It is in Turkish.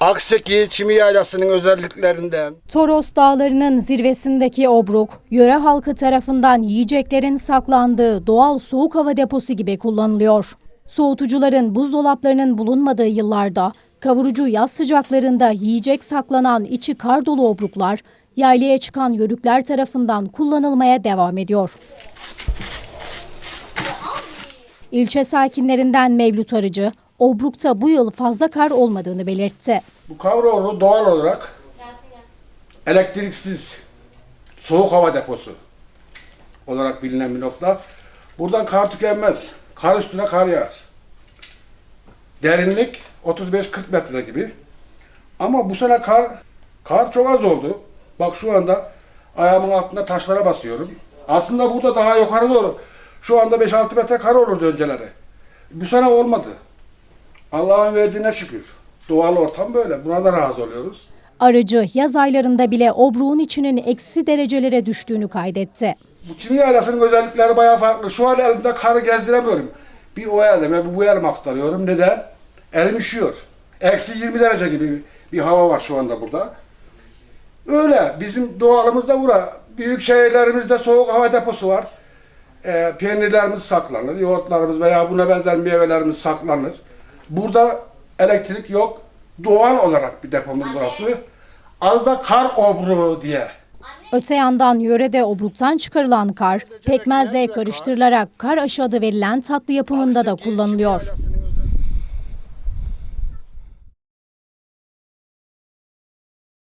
Akseki Çimi Yaylası'nın özelliklerinden. Toros Dağları'nın zirvesindeki Obruk, yöre halkı tarafından yiyeceklerin saklandığı doğal soğuk hava deposu gibi kullanılıyor. Soğutucuların buzdolaplarının bulunmadığı yıllarda kavurucu yaz sıcaklarında yiyecek saklanan içi kar dolu obruklar yaylaya çıkan yörükler tarafından kullanılmaya devam ediyor. İlçe sakinlerinden Mevlüt Arıcı, Obruk'ta bu yıl fazla kar olmadığını belirtti. Bu Kavroğlu doğal olarak elektriksiz soğuk hava deposu olarak bilinen bir nokta. Buradan kar tükenmez. Kar üstüne kar yağar. Derinlik 35-40 metre gibi. Ama bu sene kar kar çok az oldu. Bak şu anda ayağımın altında taşlara basıyorum. Aslında burada daha yukarı doğru şu anda 5-6 metre kar olurdu önceleri. Bu sene olmadı. Allah'ın verdiğine şükür. Doğal ortam böyle. Buna da razı oluyoruz. Arıcı yaz aylarında bile obruğun içinin eksi derecelere düştüğünü kaydetti. Bu çimi yaylasının özellikleri bayağı farklı. Şu an elimde karı gezdiremiyorum. Bir o elime bir bu elime aktarıyorum. Neden? Elim üşüyor. Eksi 20 derece gibi bir hava var şu anda burada. Öyle. Bizim doğalımızda bura. Büyük şehirlerimizde soğuk hava deposu var. Ee, peynirlerimiz saklanır. Yoğurtlarımız veya buna benzer meyvelerimiz saklanır. Burada elektrik yok. Doğal olarak bir depomuz burası. Az da kar obruğu diye. Öte yandan yörede obruktan çıkarılan kar, pekmezle karıştırılarak kar aşı adı verilen tatlı yapımında da kullanılıyor.